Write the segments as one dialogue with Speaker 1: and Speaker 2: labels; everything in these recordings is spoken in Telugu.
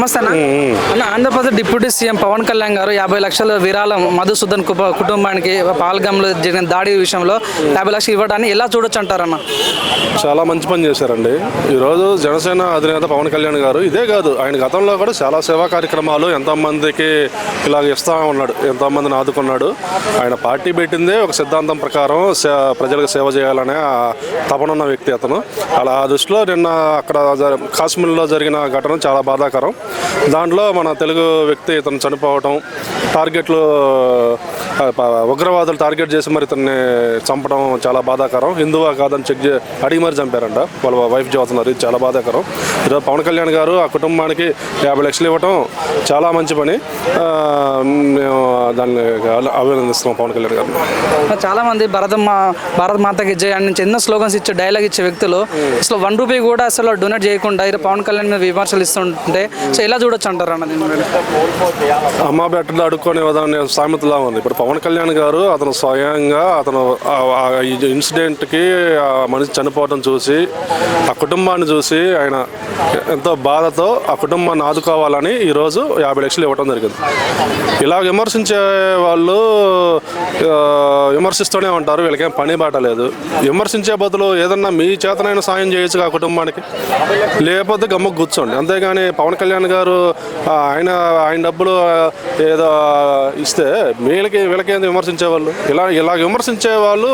Speaker 1: నమస్తే అన్న ఆంధ్రప్రదేశ్ డిప్యూటీ సీఎం పవన్ కళ్యాణ్ గారు యాభై లక్షల విరాళం మధుసూదన్ కుటుంబానికి పాల్గంలో జరిగిన దాడి విషయంలో యాభై లక్షలు ఇవ్వడాన్ని ఎలా చూడొచ్చు అంటారన్న
Speaker 2: చాలా మంచి పని చేశారండి. ఈరోజు జనసేన అధినేత పవన్ కళ్యాణ్ గారు ఇదే కాదు ఆయన గతంలో కూడా చాలా సేవా కార్యక్రమాలు ఎంతోమందికి ఇలాగ ఇస్తా ఉన్నాడు ఎంతోమందిని ఆదుకున్నాడు. ఆయన పార్టీ పెట్టిందే ఒక సిద్ధాంతం ప్రకారం సే- ప్రజలకు సేవ చేయాలనే ఆ తపన ఉన్న వ్యక్తి అతను. అలా ఆ దృష్టిలో నిన్న అక్కడ కాశ్మీర్లో జరిగిన ఘటన చాలా బాధాకరం. దాంట్లో మన తెలుగు వ్యక్తి ఇతను చనిపోవటం టార్గెట్లు ఉగ్రవాదులు టార్గెట్ చేసి మరి ఇతన్ని చంపడం చాలా బాధాకరం. హిందువా కాదని చెక్ చే అడిగి మరి చంపారంట. వాళ్ళ వైఫ్ చదువుతున్నారు ఇది చాలా బాధాకరం. ఈరోజు పవన్ కళ్యాణ్ గారు ఆ కుటుంబానికి యాభై లక్షలు ఇవ్వటం చాలా మంచి పని. మేము దాన్ని అభినందిస్తున్నాం పవన్ కళ్యాణ్ గారిని.
Speaker 1: చాలా మంది భరత మా భారత్ మాతకి జయ అని ఎన్నో స్లోగన్స్ ఇచ్చే డైలాగ్ ఇచ్చే వ్యక్తులు. అసలు వన్ రూపీ కూడా అసలు డొనేట్ చేయకుండా పవన్ కళ్యాణ్ మీద విమర్శలు ఇస్తుంటే సో ఎలా చూడొచ్చు అంటారు అన్నది దీని
Speaker 2: అమ్మ బెట్టలు అడుక్కొని అనే సామెతలా ఉంది. ఇప్పుడు పవన్ కళ్యాణ్ గారు అతను స్వయంగా అతను ఈ ఇన్సిడెంట్కి ఆ మనిషి చనిపోవడం చూసి ఆ కుటుంబాన్ని చూసి ఆయన ఎంతో బాధతో ఆ కుటుంబాన్ని ఆదుకోవాలని ఈరోజు యాభై లక్షలు ఇవ్వడం జరిగింది. ఇలా విమర్శించే వాళ్ళు విమర్శిస్తూనే ఉంటారు. వీళ్ళకేం పని బాట లేదు. విమర్శించే బదులు ఏదన్నా మీ చేతనైనా సాయం చేయొచ్చు ఆ కుటుంబానికి. లేకపోతే గమ్మకు కూర్చోండి. అంతేగాని పవన్ కళ్యాణ్ గారు ఆ, ఆయన ఆయన డబ్బులు ఏదో ఇస్తే వీళ్ళకి వీళ్ళకేంది విమర్శించే వాళ్ళు ఇలా ఇలా విమర్శించే వాళ్ళు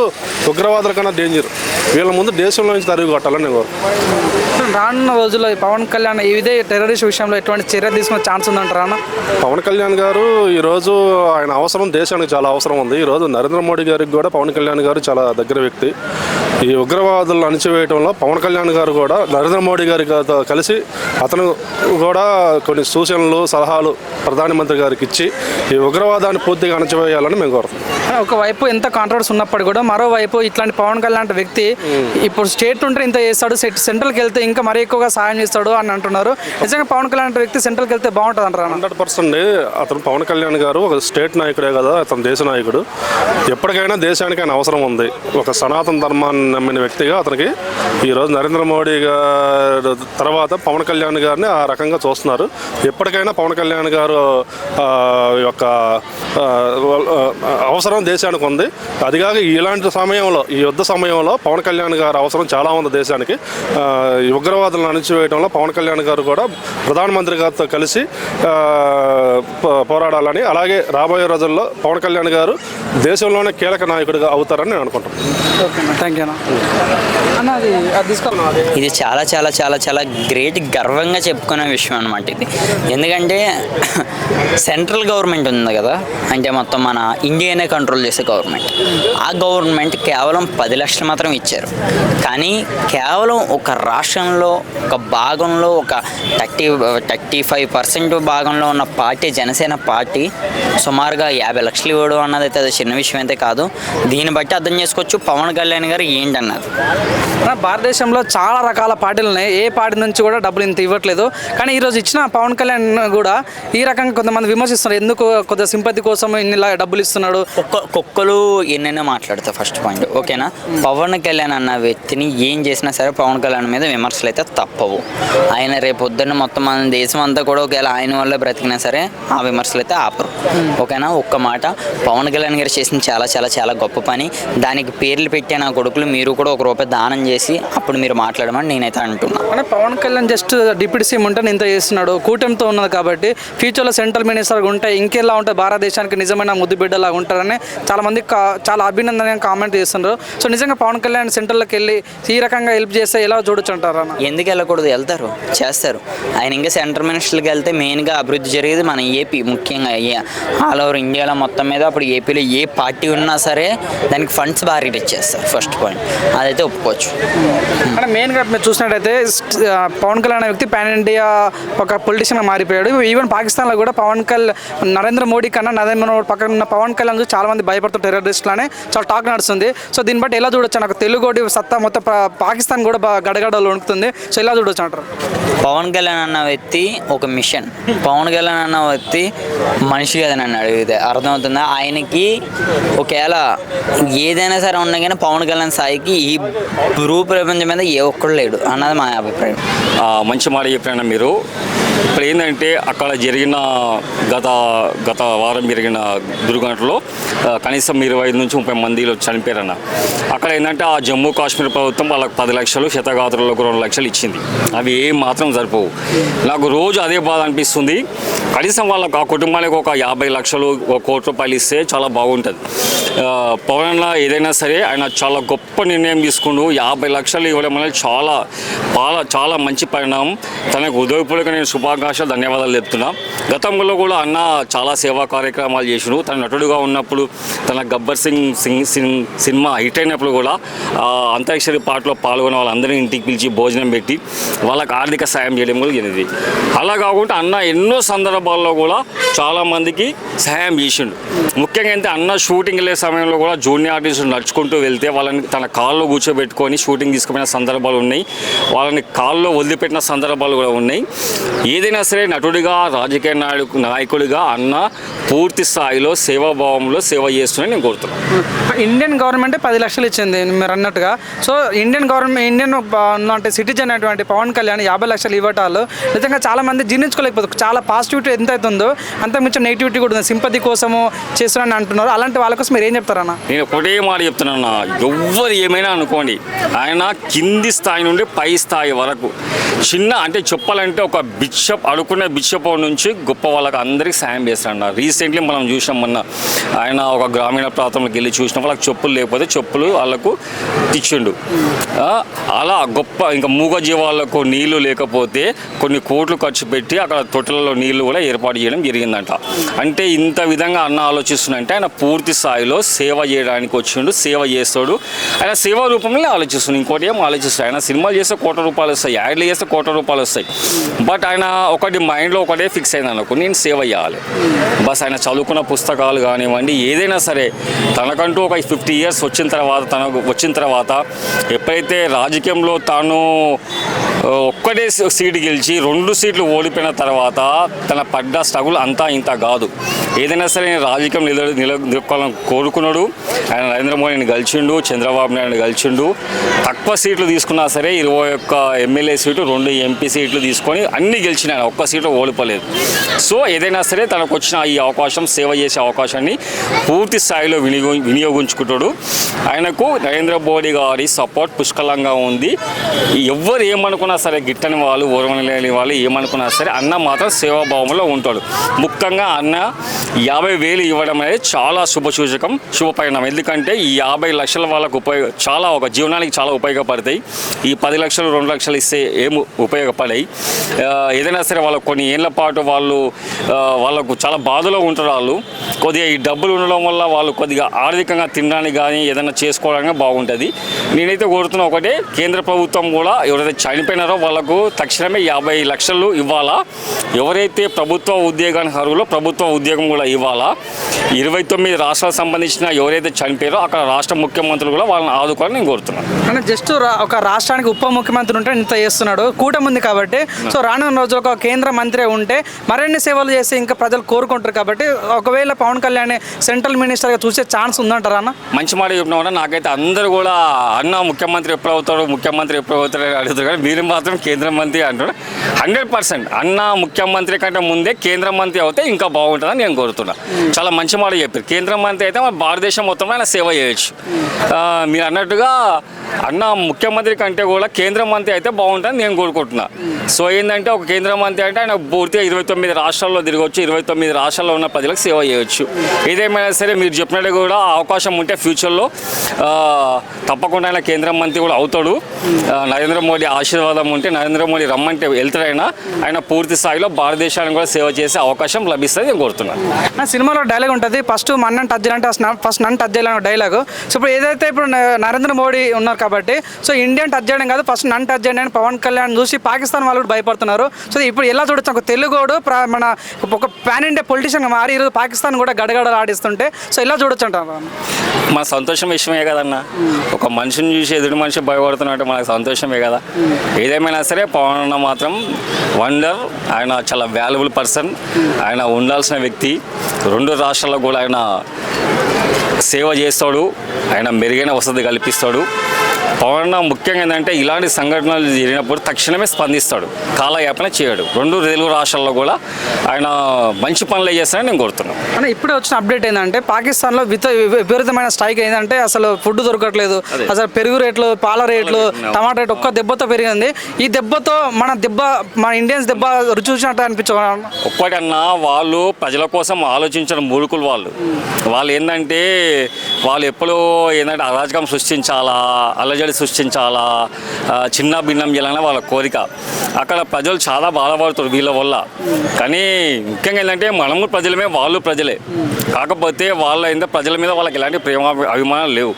Speaker 2: ఉగ్రవాదుల కన్నా డేంజర్ వీళ్ళ ముందు దేశంలో నుంచి తరిగి కొట్టాలని కోరుకుంటున్నాను.
Speaker 1: రానున్న రోజుల్లో పవన్ కళ్యాణ్ ఇదే టెర్రరిస్ట్ విషయంలో ఎటువంటి చర్య తీసుకునే ఛాన్స్ ఉందంటారా అన్న
Speaker 2: పవన్ కళ్యాణ్ గారు ఈరోజు ఆయన అవసరం దేశానికి చాలా అవసరం ఉంది. ఈరోజు నరేంద్ర మోడీ గారికి కూడా పవన్ కళ్యాణ్ గారు చాలా దగ్గర వ్యక్తి. ఈ ఉగ్రవాదులను అణిచివేయడంలో పవన్ కళ్యాణ్ గారు కూడా నరేంద్ర మోడీ గారితో కలిసి అతను కూడా కొన్ని సూచనలు సలహాలు ప్రధానమంత్రి గారికి ఇచ్చి ఈ ఉగ్రవాదాన్ని పూర్తిగా అణచివేయాలని మేము కోరుతున్నాం.
Speaker 1: ఒకవైపు ఎంత కాంట్రవర్సీ ఉన్నప్పటికీ కూడా మరోవైపు ఇట్లాంటి పవన్ కళ్యాణ్ వ్యక్తి ఇప్పుడు స్టేట్ ఉంటే ఇంత చేస్తాడు సెట్ సెంట్రల్కి వెళ్తే ఇంకా మరీ ఎక్కువగా సాయం చేస్తాడు అని అంటున్నారు. నిజంగా పవన్ కళ్యాణ్ వ్యక్తి సెంట్రల్కి వెళ్తే బాగుంటుంది అంటారా?
Speaker 2: హండ్రెడ్ పర్సెంట్ అతను పవన్ కళ్యాణ్ గారు ఒక స్టేట్ నాయకుడే కదా అతను దేశ నాయకుడు. ఎప్పటికైనా దేశానికి ఆయన అవసరం ఉంది. ఒక సనాతన ధర్మాన్ని నమ్మిన వ్యక్తిగా అతనికి ఈరోజు నరేంద్ర మోడీ గారు తర్వాత పవన్ కళ్యాణ్ గారిని ఆ రకంగా చూస్తున్నారు. ఎప్పటికైనా పవన్ కళ్యాణ్ గారు యొక్క అవసరం దేశానికి ఉంది. అదిగాక ఇలాంటి సమయంలో ఈ యుద్ధ సమయంలో పవన్ కళ్యాణ్ గారు అవసరం చాలా ఉంది దేశానికి. ఉగ్రవాదులను అణిచివేయడంలో పవన్ కళ్యాణ్ గారు కూడా ప్రధానమంత్రి గారితో కలిసి పో- పోరాడాలని అలాగే రాబోయే రోజుల్లో పవన్ కళ్యాణ్ గారు దేశంలోనే కీలక నాయకుడిగా అవుతారని నేను అనుకుంటున్నాను.
Speaker 1: థ్యాంక్ యూ
Speaker 3: ఇది చాలా చాలా చాలా చాలా గ్రేట్ గర్వంగా చెప్పుకునే విషయం అనమాట ఇది. ఎందుకంటే సెంట్రల్ గవర్నమెంట్ ఉంది కదా అంటే మొత్తం మన ఇండియానే కంట్రోల్ చేసే గవర్నమెంట్. ఆ గవర్నమెంట్ కేవలం పది లక్షలు మాత్రం ఇచ్చారు. కానీ కేవలం ఒక రాష్ట్రంలో ఒక భాగంలో ఒక థర్టీ థర్టీ ఫైవ్ పర్సెంట్ భాగంలో ఉన్న పార్టీ జనసేన పార్టీ సుమారుగా యాభై లక్షలు ఇవ్వడం అన్నది అయితే అది చిన్న విషయం అయితే కాదు. దీన్ని బట్టి అర్థం చేసుకోవచ్చు పవన్ కళ్యాణ్ గారు ఏం ఏంటన్నది
Speaker 1: మన భారతదేశంలో చాలా రకాల పార్టీలు ఉన్నాయి. ఏ పార్టీ నుంచి కూడా డబ్బులు ఇంత ఇవ్వట్లేదు. కానీ ఈరోజు ఇచ్చిన పవన్ కళ్యాణ్ కూడా ఈ రకంగా కొంతమంది విమర్శిస్తున్నారు. ఎందుకు కొద్దిగా సింపతి కోసం ఇన్ని డబ్బులు ఇస్తున్నాడు?
Speaker 3: కుక్క కుక్కలు ఎన్నైనా మాట్లాడతాయి ఫస్ట్ పాయింట్. ఓకేనా? పవన్ కళ్యాణ్ అన్న వ్యక్తిని ఏం చేసినా సరే పవన్ కళ్యాణ్ మీద విమర్శలు అయితే తప్పవు. ఆయన రేపు పొద్దున్న మొత్తం మన దేశం అంతా కూడా ఒకవేళ ఆయన వల్లే బ్రతికినా సరే ఆ విమర్శలు అయితే ఆపరు. ఓకేనా? ఒక్క మాట. పవన్ కళ్యాణ్ గారు చేసిన చాలా చాలా చాలా గొప్ప పని. దానికి పేర్లు పెట్టే నా కొడుకులు మీరు కూడా ఒక రూపాయి దానం చేసి అప్పుడు మీరు మాట్లాడమని నేనైతే అంటున్నా.
Speaker 1: అంటే Pawan Kalyan just deputy CM ఉంటే ఇంత చేస్తున్నాడు కూటమితో ఉన్నది కాబట్టి ఫ్యూచర్లో సెంట్రల్ మినిస్టర్గా ఉంటే ఇంకెలా ఉంటుంది? భారతదేశానికి నిజమైన ముద్దు బిడ్డలాగా ఉంటారని చాలా మంది కా- చాలా అభినందనగా కామెంట్ చేస్తున్నారు సో నిజంగా పవన్ కళ్యాణ్ సెంట్రల్కి వెళ్ళి ఈ రకంగా హెల్ప్ చేస్తే ఎలా చూడొచ్చు అంటారా
Speaker 3: ఎందుకు వెళ్ళకూడదు? వెళ్తారు. చేస్తారు. ఆయన ఇంకా సెంట్రల్ మినిస్టర్కి వెళ్తే మెయిన్గా అభివృద్ధి జరిగేది మన ఏపీ ముఖ్యంగా ఆల్ ఓవర్ ఇండియాలో మొత్తం మీద అప్పుడు ఏపీలో ఏ పార్టీ ఉన్నా సరే దానికి ఫండ్స్ బాగా రిలీజ్ చేస్తారు ఫస్ట్ పాయింట్ అదైతే ఒప్పుకోవచ్చు.
Speaker 1: అంటే మెయిన్గా మీరు చూసినట్టయితే పవన్ కళ్యాణ్ అనే వ్యక్తి పాన్ ఇండియా ఒక పొలిటీషియన్గా మారిపోయాడు. ఈవెన్ పాకిస్తాన్లో కూడా పవన్ కళ్యాణ్ నరేంద్ర మోడీ కన్నా నరేంద్ర మోడీ పక్కన ఉన్న పవన్ కళ్యాణ్ చూసి చాలా మంది భయపడుతున్న టెర్రరిస్టులనే చాలా టాక్ నడుస్తుంది. సో దీన్ని బట్టి ఎలా చూడొచ్చు? నాకు తెలుగు సత్తా మొత్తం పాకిస్తాన్ కూడా గడగడలు వణుకుతుంది. సో ఎలా చూడొచ్చు అంటారు?
Speaker 3: పవన్ కళ్యాణ్ అన్న వ్యక్తి ఒక మిషన్. పవన్ కళ్యాణ్ అన్న వ్యక్తి మనిషి కదా నన్ను అడిగితే. అర్థమవుతుందా? ఆయనకి ఒకవేళ ఏదైనా సరే ఉన్నా కానీ పవన్ కళ్యాణ్ స్థాయికి ఈ భూ ప్రపంచం మీద ఏ ఒక్కడు లేడు. అన్నది మా అభిప్రాయం.
Speaker 4: మంచి మాట చెప్పిన మీరు. ఇప్పుడు ఏంటంటే అక్కడ జరిగిన గత గత వారం జరిగిన దుర్ఘటనలో కనీసం ఇరవై ఐదు నుంచి ముప్పై మందిలో చనిపోయారన్న. అక్కడ ఏంటంటే ఆ జమ్మూ కాశ్మీర్ ప్రభుత్వం వాళ్ళకి పది లక్షలు శతగాత్రులకు రెండు లక్షలు ఇచ్చింది. అవి ఏం మాత్రం సరిపోవు. నాకు రోజు అదే బాధ అనిపిస్తుంది. కనీసం వాళ్ళకు ఆ కుటుంబానికి ఒక యాభై లక్షలు ఒక కోటి రూపాయలు ఇస్తే చాలా బాగుంటుంది. పవన్ ఏదైనా సరే ఆయన చాలా గొప్ప నిర్ణయం తీసుకుండు యాభై లక్షలు ఇవ్వడం అనేది చాలా చాలా చాలా మంచి పరిణామం. తనకు ఉదయపూడక నేను శుభాకాంక్షలు ధన్యవాదాలు చెప్తున్నా గతంలో కూడా అన్న చాలా సేవా కార్యక్రమాలు చేసినారు తన నటుడుగా ఉన్నప్పుడు తన గబ్బర్ సింగ్ సింగ్ సింగ్ సినిమా హిట్ అయినప్పుడు కూడా అంత్యాక్షరి పాటలో పాల్గొన్న వాళ్ళందరినీ ఇంటికి పిలిచి భోజనం పెట్టి వాళ్ళకి ఆర్థిక సాయం చేయడం కూడా జరిగింది. అలా కాకుండా అన్న ఎన్నో సందర్భాల్లో కూడా చాలామందికి సహాయం చేసిండు. ముఖ్యంగా అయితే అన్న షూటింగ్ లే సమయంలో కూడా జూనియర్ ఆర్టిస్టులు నడుచుకుంటూ వెళ్తే వాళ్ళని తన కాల్లో కూర్చోబెట్టుకొని షూటింగ్ తీసుకుపోయిన సందర్భాలు ఉన్నాయి. వాళ్ళని కాల్లో వదిలిపెట్టిన సందర్భాలు కూడా ఉన్నాయి. ఏదైనా సరే నటుడిగా రాజకీయ నాయకు నాయకుడిగా అన్న పూర్తి స్థాయిలో సేవాభావంలో సేవ చేస్తున్నాను నేను కోరుతున్నాను.
Speaker 1: ఇండియన్ గవర్నమెంట్ పది లక్షలు ఇచ్చింది మీరు అన్నట్టుగా. సో ఇండియన్ గవర్నమెంట్ ఇండియన్ అంటే సిటిజన్ అటువంటి పవన్ కళ్యాణ్ యాభై లక్షలు ఇవ్వటాలు. నిజంగా చాలా మంది జీర్ణించుకోలేకపోతారు చాలా పాజిటివిటీ ఎంత అవుతుందో అంత మించి నెగిటివిటీ కూడా ఉంది. సింపతి కోసము చేస్తున్నారని అంటున్నారు. అలాంటి వాళ్ళ కోసం మీరు ఏం చెప్తారన్న?
Speaker 4: నేను ఒకటే మాట చెప్తున్నాను ఎవ్వరు ఏమైనా అనుకోండి ఆయన కింది స్థాయి నుండి పై స్థాయి వరకు చిన్న అంటే చెప్పాలంటే ఒక బిషప్ అడుకునే బిషప్ నుంచి గొప్ప వాళ్ళకి అందరికీ సాయం చేస్తాడు రీసెంట్లీ మనం చూసినాం మొన్న ఆయన ఒక గ్రామీణ ప్రాంతంలోకి వెళ్ళి చూసినప్పుడు వాళ్ళకి చెప్పులు లేకపోతే చెప్పులు వాళ్ళకు ఇచ్చిండు. అలా గొప్ప ఇంకా మూగ జీవాలకు నీళ్ళు లేకపోతే కొన్ని కోట్లు ఖర్చు పెట్టి అక్కడ తొట్టలలో నీళ్ళు కూడా ఏర్పాటు చేయడం జరిగిందంట. అంటే ఇంత విధంగా అన్న ఆలోచిస్తుందంటే ఆయన పూర్తి స్థాయిలో సేవ చేయడానికి వచ్చిండు సేవ చేస్తాడు. ఆయన సేవ రూపంలో ఆలోచిస్తున్నాడు ఇంకోటి ఏం ఆలోచిస్తాడు? ఆయన సినిమాలు చేస్తే కోట రూపాయలు వస్తాయి యాడ్లు చేస్తే కోట రూపాయలు వస్తాయి. బట్ ఆయన ఒకటి మైండ్లో ఒకటే ఫిక్స్ అయింది అనుకో నేను సేవ్ అయ్యాలి. బస్ ఆయన చదువుకున్న పుస్తకాలు కానివ్వండి ఏదైనా సరే తనకంటూ ఒక ఫిఫ్టీ ఇయర్స్ వచ్చిన తర్వాత తనకు వచ్చిన తర్వాత ఎప్పుడైతే రాజకీయంలో తాను ఒక్కటే సీటు గెలిచి రెండు సీట్లు ఓడిపోయిన తర్వాత తన పడ్డ స్ట్రగుల్ అంతా ఇంత కాదు. ఏదైనా సరే నేను రాజకీయం నిల నిల కోరుకున్నాడు. ఆయన నరేంద్ర మోడీని గెలిచిండు చంద్రబాబు నాయుడు గెలిచిండు. తక్కువ సీట్లు తీసుకున్నా సరే ఇరవై ఒక్క ఎమ్మెల్యే సీటు రెండు ఎంపీ సీట్లు తీసుకొని అన్ని గెలిచిన ఆయన ఒక్క సీటు ఓడిపోలేదు. సో ఏదైనా సరే తనకు వచ్చిన ఈ అవకాశం సేవ చేసే అవకాశాన్ని పూర్తి స్థాయిలో వినియోగ వినియోగించుకుంటాడు. ఆయనకు నరేంద్ర మోడీ గారి సపోర్ట్ పుష్కలంగా ఉంది. ఎవ్వరు ఏమనుకున్నా సరే గిట్టని వాళ్ళు ఓర్వని లేని వాళ్ళు ఏమనుకున్నా సరే అన్న మాత్రం సేవాభావంలో ఉంటాడు. ముఖ్యంగా అన్న యాభై వేలు ఇవ్వడం అనేది చాలా శుభసూచకం శుభపరిణామం ఎందుకంటే ఈ యాభై లక్షల వాళ్ళకు ఉపయోగ చాలా ఒక జీవనానికి చాలా ఉపయోగపడతాయి. ఈ పది లక్షలు రెండు లక్షలు ఇస్తే ఏం ఉపయోగపడాయి. ఏదైనా సరే వాళ్ళకు కొన్ని ఏళ్ళ పాటు వాళ్ళు వాళ్ళకు చాలా బాధలో ఉంటారు వాళ్ళు. కొద్దిగా ఈ డబ్బులు ఉండడం వల్ల వాళ్ళు కొద్దిగా ఆర్థికంగా తినడానికి కానీ ఏదైనా చేసుకోవడానికి బాగుంటుంది. నేనైతే కోరుతున్న ఒకటే కేంద్ర ప్రభుత్వం కూడా ఎవరైతే చనిపోయిన చనిపోయినారో వాళ్ళకు తక్షణమే యాభై లక్షలు ఇవ్వాలా? ఎవరైతే ప్రభుత్వ ఉద్యోగానికి అర్హులో ప్రభుత్వ ఉద్యోగం కూడా ఇవ్వాలా? ఇరవై తొమ్మిది రాష్ట్రాలకు సంబంధించిన ఎవరైతే చనిపోయారో అక్కడ రాష్ట్ర ముఖ్యమంత్రులు కూడా వాళ్ళని ఆదుకోవాలని నేను కోరుతున్నాను.
Speaker 1: జస్ట్ ఒక రాష్ట్రానికి ఉప ముఖ్యమంత్రి ఉంటే ఇంత చేస్తున్నాడు. కూటమి ఉంది కాబట్టి. సో రానున్న రోజులు ఒక కేంద్ర మంత్రి ఉంటే మరిన్ని సేవలు చేసి ఇంకా ప్రజలు కోరుకుంటారు కాబట్టి ఒకవేళ పవన్ కళ్యాణ్ సెంట్రల్ మినిస్టర్గా చూసే ఛాన్స్ ఉందంటారా అన్న?
Speaker 4: మంచి మాట చెప్పిన నాకైతే అందరూ కూడా అన్న ముఖ్యమంత్రి ఎప్పుడు అవుతాడు ముఖ్యమంత్రి ఎప్పుడు అవుతాడు అడుగుతారు కానీ మీరు మాత్రం కేంద్ర మంత్రి అంటున్నా హండ్రెడ్ పర్సెంట్ అన్న ముఖ్యమంత్రి కంటే ముందే కేంద్ర మంత్రి అవుతే ఇంకా బాగుంటుందని నేను కోరుతున్నా. చాలా మంచి మాట చెప్పారు. కేంద్ర మంత్రి అయితే మన భారతదేశం మొత్తంలో ఆయన సేవ చేయొచ్చు. మీరు అన్నట్టుగా అన్న ముఖ్యమంత్రి కంటే కూడా కేంద్ర మంత్రి అయితే బాగుంటుందని నేను కోరుకుంటున్నా. సో ఏంటంటే ఒక కేంద్ర మంత్రి అంటే ఆయన పూర్తిగా ఇరవై తొమ్మిది రాష్ట్రాల్లో తిరగవచ్చు ఇరవై తొమ్మిది రాష్ట్రాల్లో ఉన్న ప్రజలకు సేవ చేయవచ్చు ఏదేమైనా సరే మీరు చెప్పినట్టు కూడా అవకాశం ఉంటే ఫ్యూచర్లో తప్పకుండా ఆయన కేంద్ర మంత్రి కూడా అవుతాడు. నరేంద్ర మోడీ ఆశీర్వాదం ఉంటే నరేంద్ర మోడీ రమ్మంటే వెళ్తాడైనా ఆయన పూర్తి స్థాయిలో భారతదేశానికి కూడా సేవ చేసే అవకాశం లభిస్తుంది నేను కోరుతున్నాను.
Speaker 1: నా సినిమాలో డైలాగ్ ఉంటుంది. ఫస్ట్ మన్నని టచ్ ఫస్ట్ నన్ను టచ్ డైలాగ్ సో ఇప్పుడు ఏదైతే ఇప్పుడు నరేంద్ర మోడీ ఉన్నారు కాబట్టి సో ఇండియన్ టచ్ చేయడం కాదు ఫస్ట్ నన్ను టచ్ చేయండి అని పవన్ కళ్యాణ్ చూసి పాకిస్తాన్ వాళ్ళు కూడా భయపడుతున్నారు. సో ఇప్పుడు ఎలా చూడొచ్చు? ఒక తెలుగోడు మన ఒక పాన్ ఇండియా పొలిటీషియన్ మారి ఈరోజు పాకిస్తాన్ కూడా గడగడలు ఆడిస్తుంటే సో ఇలా చూడొచ్చు అంటారు
Speaker 4: మన సంతోషం విషయమే కదన్న. ఒక మనిషిని చూసి ఎదుటి మనిషి భయపడుతున్నట్టు మనకు సంతోషమే కదా. ఏదేమైనా సరే పవన్ అన్న మాత్రం వండర్. ఆయన చాలా వాల్యుబుల్ పర్సన్ ఆయన ఉండాల్సిన వ్యక్తి. రెండు రాష్ట్రాల్లో కూడా ఆయన సేవ చేస్తాడు ఆయన మెరుగైన వసతి కల్పిస్తాడు. పవన్ ముఖ్యంగా ఏంటంటే ఇలాంటి సంఘటనలు జరిగినప్పుడు తక్షణమే స్పందిస్తాడు కాలయాపన చేయడు. రెండు తెలుగు రాష్ట్రాల్లో కూడా ఆయన మంచి పనులు చేస్తారని నేను కోరుతున్నాను.
Speaker 1: అంటే ఇప్పుడే వచ్చిన అప్డేట్ ఏంటంటే పాకిస్తాన్లో విత విపరీతమైన స్ట్రైక్ ఏంటంటే అసలు ఫుడ్ దొరకట్లేదు. అసలు పెరుగు రేట్లు పాల రేట్లు టమాటా రేట్ ఒక్క దెబ్బతో పెరిగింది. ఈ దెబ్బతో మన దెబ్బ మన ఇండియన్స్ దెబ్బ రుచి చూసినట్టు అనిపించడం
Speaker 4: ఒక్కటన్నా వాళ్ళు ప్రజల కోసం ఆలోచించిన మూడుకులు వాళ్ళు. వాళ్ళు ఏంటంటే వాళ్ళు ఎప్పుడూ ఏంటంటే అరాజకం సృష్టించాలా అల్లజడి సృష్టించాలా చిన్న భిన్నం చేయాలనే వాళ్ళ కోరిక. అక్కడ ప్రజలు చాలా బాధపడుతారు వీళ్ళ వల్ల. కానీ ముఖ్యంగా ఏంటంటే మనము ప్రజలమే వాళ్ళు ప్రజలే. కాకపోతే వాళ్ళ ఏంటంటే ప్రజల మీద వాళ్ళకి ఎలాంటి ప్రేమ అభిమానాలు లేవు.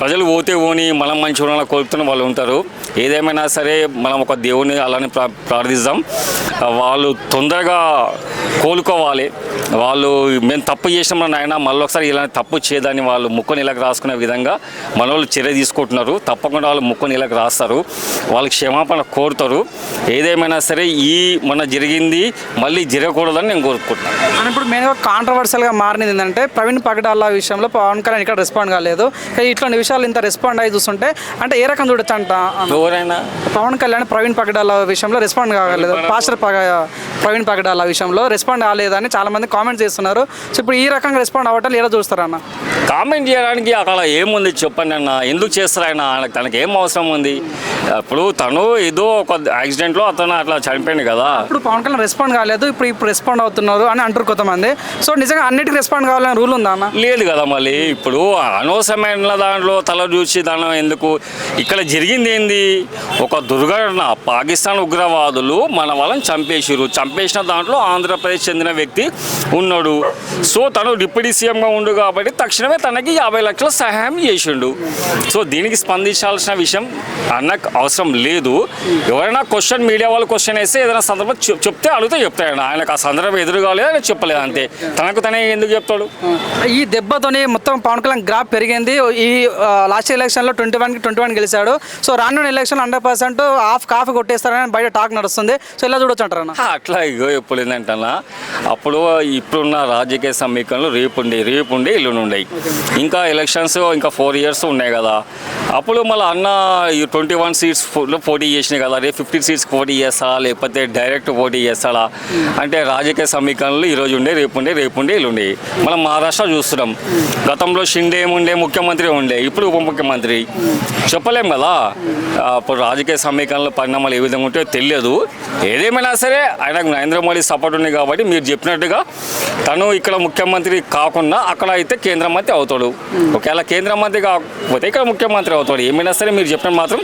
Speaker 4: ప్రజలు పోతే పోని మనం మంచి ఉండాలని కోరుతున్న వాళ్ళు ఉంటారు. ఏదేమైనా సరే మనం ఒక దేవుని అలానే ప్రా ప్రార్థిద్దాం వాళ్ళు తొందరగా కోలుకోవాలి. వాళ్ళు మేము తప్పు చేసినాం నాయన మళ్ళీ ఒకసారి ఇలాంటి తప్పు చేయదని వాళ్ళు ముక్కుని ఇలాగ రాసుకునే విధంగా మన వాళ్ళు చర్య తీసుకుంటున్నారు. తప్పకుండా వాళ్ళు ముక్కుని ఇలాగ రాస్తారు. వాళ్ళకి క్షమాపణ కోరుతారు. ఏదేమైనా సరే ఈ మన జరిగింది మళ్ళీ జరగకూడదని నేను కోరుకుంటున్నాను.
Speaker 1: ఇప్పుడు మెయిన్గా కాంట్రవర్షియల్గా మారినది ఏంటంటే ప్రవీణ్ పగడాల విషయంలో పవన్ కళ్యాణ్ ఇక్కడ రెస్పాండ్ కాలేదు. ఇట్లాంటి విషయాలు ఇంత రెస్పాండ్ అయ్యి చూస్తుంటే అంటే ఏ రకం చూడొచ్చు అంట
Speaker 4: ఎవరైనా?
Speaker 1: పవన్ కళ్యాణ్ ప్రవీణ్ పగడాల విషయంలో రెస్పాండ్ కాగలేదు పాస్టర్ పగ ప్రవీణ్ పగడాల విషయంలో రెస్పాండ్ కాలేదని చాలా మంది కామెంట్స్ చేస్తున్నారు. సో ఇప్పుడు ఈ రకంగా రెస్పాండ్ అవ్వటం ఎలా చూస్తారన్న?
Speaker 4: కామెంట్ చేయడానికి అక్కడ ఏముంది చెప్పండి అన్న? ఎందుకు చేస్తారు ఆయన? తనకి ఏం అవసరం ఉంది? ఇప్పుడు తను ఏదో ఒక యాక్సిడెంట్లో అతను అట్లా చనిపోయింది కదా.
Speaker 1: ఇప్పుడు పవన్ కళ్యాణ్ రెస్పాండ్ కాలేదు ఇప్పుడు ఇప్పుడు రెస్పాండ్ అవుతున్నారు అని అంటారు కొంతమంది. సో నిజంగా అన్నిటికీ రెస్పాండ్ కావాలని రూల్ ఉందా అన్న?
Speaker 4: లేదు కదా మళ్ళీ. ఇప్పుడు అనవసరమైన దాంట్లో తల చూసి దాని ఎందుకు? ఇక్కడ జరిగింది ఏంది? ఒక దుర్ఘటన. పాకిస్తాన్ ఉగ్రవాదులు మన వాళ్ళని చంపేసిరు చంపేసిన దాంట్లో ఆంధ్రప్రదేశ్ చెందిన వ్యక్తి ఉన్నాడు. సో తను డిప్యూటీ సీఎంగా ఉండు కాబట్టి తక్షణమే తనకి యాభై లక్షల సహాయం చేసిండు. సో దీనికి స్పందించాల్సిన విషయం అన్నకు అవసరం లేదు. ఎవరైనా క్వశ్చన్ మీడియా వాళ్ళు క్వశ్చన్ వేస్తే ఏదైనా సందర్భం చెప్- చెప్తే అడిగితే చెప్తాడు ఆయనకు ఆ సందర్భం ఎదురు కాలేదు చెప్పలేదు అంతే. తనకు తనే ఎందుకు చెప్తాడు?
Speaker 1: ఈ దెబ్బతోని మొత్తం పవన్ కళ్యాణ్ గ్రాఫ్ పెరిగింది. ఈ లాస్ట్ ఎలక్షన్లో ట్వంటీ వన్కి ట్వంటీ వన్ గెలిచాడు. సో రానున్న election hundred percent half coffee కొట్టేస్తారని బయట టాక్ నడుస్తుంది. సో ఇలా చూడొచ్చు అంటారు
Speaker 4: అట్లా ఇగో ఎప్పుడు ఏంటంటన్నా అప్పుడు ఇప్పుడున్న రాజకీయ సమీకరణలు రేపు ఉండే రేపు ఉండే ఇల్లు ఉండేవి ఇంకా ఎలక్షన్స్ ఇంకా ఫోర్ ఇయర్స్ ఉన్నాయి కదా. అప్పుడు మళ్ళీ అన్న ఈ ట్వంటీ వన్ సీట్స్లో పోటీ చేసినాయి కదా రేపు ఫిఫ్టీన్ సీట్స్ పోటీ చేస్తా లేకపోతే డైరెక్ట్ పోటీ చేస్తాడా? అంటే రాజకీయ సమీకరణలు ఈరోజు ఉండే రేపు ఉండే రేపు ఉండే ఇల్లు ఉండే. మనం మహారాష్ట్ర చూస్తున్నాం. గతంలో షిండే ఉండే ముఖ్యమంత్రి ఉండే ఇప్పుడు ఉప ముఖ్యమంత్రి. చెప్పలేం కదా? ఇప్పుడు రాజకీయ సమీకరణలు పరిణామాలు ఏ విధంగా ఉంటే తెలియదు. ఏదేమైనా సరే ఆయనకు నరేంద్ర మోడీ సపోర్ట్ ఉంది కాబట్టి మీరు చెప్పినట్టుగా తను ఇక్కడ ముఖ్యమంత్రి కాకుండా అక్కడ అయితే కేంద్ర మంత్రి అవుతాడు. ఒకవేళ కేంద్ర మంత్రి కాకపోతే ఇక్కడ ముఖ్యమంత్రి అవుతాడు. ఏమైనా సరే మీరు చెప్పిన మాత్రం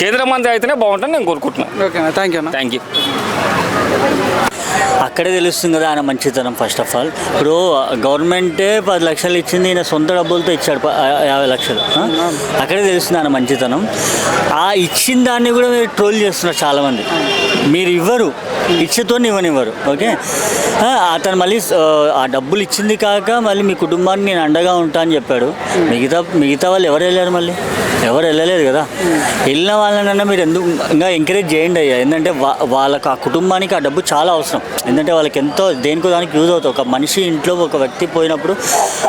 Speaker 4: కేంద్ర మంత్రి అయితేనే బాగుంటుంది నేను కోరుకుంటున్నాను.
Speaker 1: ఓకే థ్యాంక్ యూ అన్న.
Speaker 4: థ్యాంక్ యూ
Speaker 5: అక్కడే తెలుస్తుంది కదా ఆయన మంచితనం ఫస్ట్ ఆఫ్ ఆల్ ఇప్పుడు గవర్నమెంటే పది లక్షలు ఇచ్చింది ఈయన సొంత డబ్బులతో ఇచ్చాడు యాభై లక్షలు? అక్కడే తెలుస్తుంది ఆయన మంచితనం. ఆ ఇచ్చిన దాన్ని కూడా మీరు ట్రోల్ చేస్తున్నారు చాలామంది. మీరు ఇవ్వరు. ఇచ్చేతో ఇవ్వనివ్వరు. ఓకే? ఆ, అతను మళ్ళీ ఆ, ఆ డబ్బులు ఇచ్చింది కాక మళ్ళీ మీ కుటుంబాన్ని నేను అండగా ఉంటా అని చెప్పాడు. మిగతా మిగతా వాళ్ళు ఎవరు వెళ్ళారు మళ్ళీ? ఎవరు వెళ్ళలేదు కదా. వెళ్ళిన వాళ్ళనన్నా మీరు ఎందుకు ఇంకా ఎంకరేజ్ చేయండి అయ్యా. ఎందుకంటే వా- వాళ్ళకి ఆ కుటుంబానికి ఆ డబ్బు చాలా అవసరం. ఎందుకంటే వాళ్ళకి ఎంతో దేనికో దానికి యూజ్ అవుతుంది ఒక మనిషి ఇంట్లో ఒక వ్యక్తి పోయినప్పుడు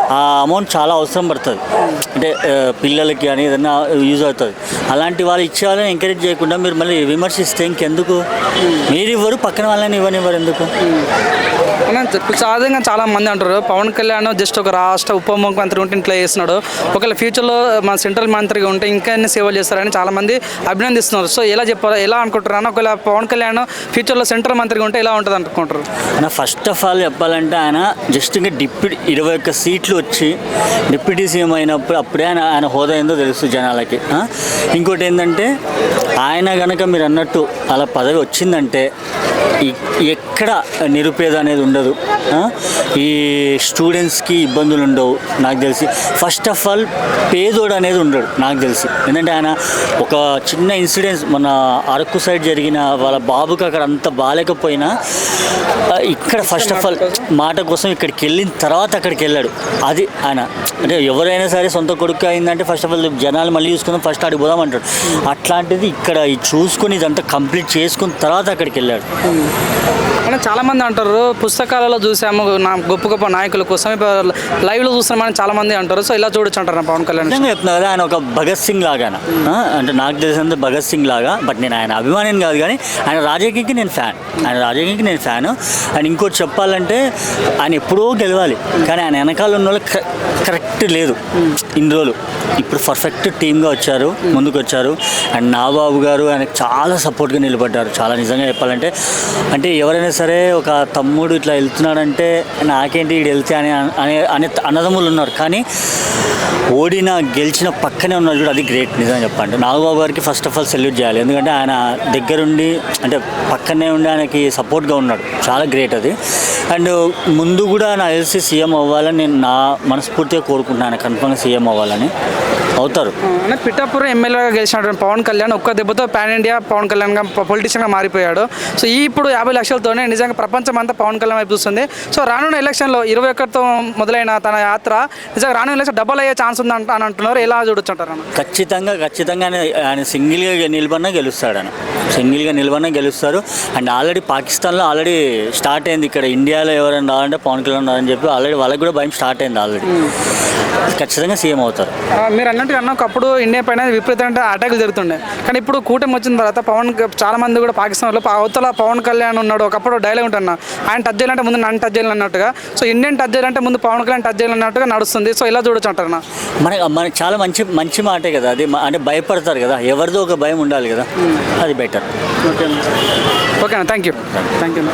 Speaker 5: ఆ అమౌంట్ చాలా అవసరం పడుతుంది. అంటే పిల్లలకి కానీ ఏదైనా యూజ్ అవుతుంది. అలాంటి వాళ్ళు ఇచ్చే వాళ్ళని ఎంకరేజ్ చేయకుండా మీరు మళ్ళీ విమర్శిస్తే ఇంకెందుకు? మీరు ఇవ్వరు పక్కన వాళ్ళని ఇవ్వనివ్వరు ఎందుకు?
Speaker 1: అన్న, ఇప్పుడు చాలా మంది అంటారు. పవన్ కళ్యాణ్ జస్ట్ ఒక రాష్ట్ర ఉప ముఖ్యమంత్రి ఉంటే ఇంట్లో చేస్తున్నాడు. ఒకవేళ ఫ్యూచర్లో మన సెంట్రల్ మంత్రిగా ఉంటే ఇంకా ఎన్ని సేవలు చేస్తారని చాలా మంది అభినందిస్తున్నారు. సో ఎలా చెప్పారు ఎలా అనుకుంటారు ఒకవేళ పవన్ కళ్యాణ్ ఫ్యూచర్లో సెంట్రల్ మంత్రిగా ఉంటే ఎలా ఉంటుంది అనుకుంటారు
Speaker 5: ఆయన ఫస్ట్ ఆఫ్ ఆల్ చెప్పాలంటే ఆయన జస్ట్ ఇంకా డిప్యూటీ ఇరవై ఒక్క సీట్లు వచ్చి డిప్యూటీ సీఎం అయినప్పుడు అప్పుడే ఆయన ఆయన హోదా ఏందో తెలుస్తుంది జనాలకి. ఇంకోటి ఏంటంటే ఆయన కనుక మీరు అన్నట్టు అలా పదవి వచ్చిందంటే ఎక్కడ నిరుపేద అనేది ఉండదు. ఈ స్టూడెంట్స్కి ఇబ్బందులు ఉండవు నాకు తెలిసి. ఫస్ట్ ఆఫ్ ఆల్ పేదోడు అనేది ఉండడు నాకు తెలిసి. ఎందుకంటే ఆయన ఒక చిన్న ఇన్సిడెంట్స్ మన అరకు సైడ్ జరిగిన వాళ్ళ బాబుకి అక్కడ అంత బాగాలేకపోయినా ఇక్కడ ఫస్ట్ ఆఫ్ ఆల్ మాట కోసం ఇక్కడికి వెళ్ళిన తర్వాత అక్కడికి వెళ్ళాడు. అది ఆయన అంటే ఎవరైనా సరే సొంత కొడుకు అయిందంటే ఫస్ట్ ఆఫ్ ఆల్ జనాలు మళ్ళీ చూసుకుందాం ఫస్ట్ ఆడికి పోదాం అంటాడు. అట్లాంటిది ఇక్కడ ఇది చూసుకొని ఇదంతా కంప్లీట్ చేసుకున్న తర్వాత అక్కడికి వెళ్ళాడు.
Speaker 1: అంటే చాలా మంది అంటారు పుస్తకాలలో చూసాము నా గొప్ప గొప్ప నాయకుల కోసం ఇప్పుడు లైవ్లో చూస్తున్నామని చాలా మంది అంటారు. సో ఇలా చూడొచ్చు అంటారు పవన్ కళ్యాణ్
Speaker 5: చెప్తున్నా కదా ఆయన ఒక భగత్ సింగ్ లాగా అంటే నాకు తెలిసినంత భగత్ సింగ్ లాగా బట్ నేను ఆయన అభిమానిని కాదు కానీ ఆయన రాజకీయకి నేను ఫ్యాన్. ఆయన రాజకీయకి నేను ఫ్యాన్. అండ్ ఇంకోటి చెప్పాలంటే ఆయన ఎప్పుడో గెలవాలి కానీ ఆయన వెనకాల ఉన్న వాళ్ళు కరెక్ట్ లేదు. ఇన్ని రోజులు. ఇప్పుడు పర్ఫెక్ట్ టీమ్గా వచ్చారు ముందుకు వచ్చారు. అండ్ నాబాబు గారు ఆయనకు చాలా సపోర్ట్గా నిలబడ్డారు. చాలా నిజంగా చెప్పాలంటే అంటే ఎవరైనా సరే ఒక తమ్ముడు ఇట్లా వెళ్తున్నాడంటే నాకేంటి వీడు వెళ్తే అని అనే అనే అన్నదమ్ములు ఉన్నారు. కానీ ఓడిన గెలిచిన పక్కనే ఉన్నారు చూడు అది గ్రేట్ నిజంగా చెప్పండి నాగబాబు గారికి ఫస్ట్ ఆఫ్ ఆల్ సెల్యూట్ చేయాలి. ఎందుకంటే ఆయన దగ్గరుండి అంటే పక్కనే ఉండి ఆయనకి సపోర్ట్గా ఉన్నాడు. చాలా గ్రేట్ అది. అండ్ ముందు కూడా నా తెలిసి సీఎం అవ్వాలని నేను నా మనస్ఫూర్తిగా కోరుకుంటున్నాను. కన్ఫర్మ్గా సీఎం అవ్వాలని. అవుతారు.
Speaker 1: అంటే పిఠాపురం ఎమ్మెల్యేగా గెలిచినటువంటి పవన్ కళ్యాణ్ ఒక్క దెబ్బతో పాన్ ఇండియా పవన్ కళ్యాణ్గా పొలిటీషియన్గా మారిపోయాడు. సో ఈ ఇప్పుడు యాభై లక్షలతోనే నిజంగా ప్రపంచం అంతా పవన్ కళ్యాణ్ వైపు చూస్తుంది. సో రానున్న ఎలక్షన్లో ఇరవై ఒక్కటితో మొదలైన తన యాత్ర నిజంగా రానున్న ఎలక్షన్ డబల్ అయ్యే ఛాన్స్ ఉంది అంట- అని అంటున్నారు. ఎలా చూడొచ్చు అంటారు
Speaker 5: ఖచ్చితంగా ఖచ్చితంగా ఆయన ఆయన సింగిల్గా నిలబడినా గెలుస్తాడు ఆయన. సింగిల్గా నిలబడినా గెలుస్తారు. అండ్ ఆల్రెడీ పాకిస్తాన్లో ఆల్రెడీ స్టార్ట్ అయింది. ఇక్కడ ఇండియాలో ఎవరైనా రావాలంటే పవన్ కళ్యాణ్ రావాలని చెప్పి ఆల్రెడీ వాళ్ళకి కూడా భయం స్టార్ట్ అయింది ఆల్రెడీ. ఖచ్చితంగా సీఎం అవుతారు.
Speaker 1: మీరు అన్నట్టు అన్న ఒకప్పుడు ఇండియా పైన విపరీతమైన అటాకులు జరుగుతుండే. కానీ ఇప్పుడు కూటమి వచ్చిన తర్వాత పవన్ చాలా మంది కూడా పాకిస్తాన్లో అవతల పవన్ కళ్యాణ్ ఉన్నాడు ఒకప్పుడు డైలాగ్ ఉంటున్నా. ఆయన టచ్ చేయాలంటే ముందు నన్ను టచ్ చేయాలి అన్నట్టుగా. సో ఇండియన్ టచ్ చేయాలంటే ముందు పవన్ కళ్యాణ్ టచ్ చేయాలి అన్నట్టుగా నడుస్తుంది. సో ఇలా చూడొచ్చు అంటారు అన్న.
Speaker 5: మన మనకి చాలా మంచి మంచి మాటే కదా. అది అంటే భయపడతారు కదా. ఎవరిదో ఒక భయం ఉండాలి కదా. అది better
Speaker 1: okay okay thank you thank you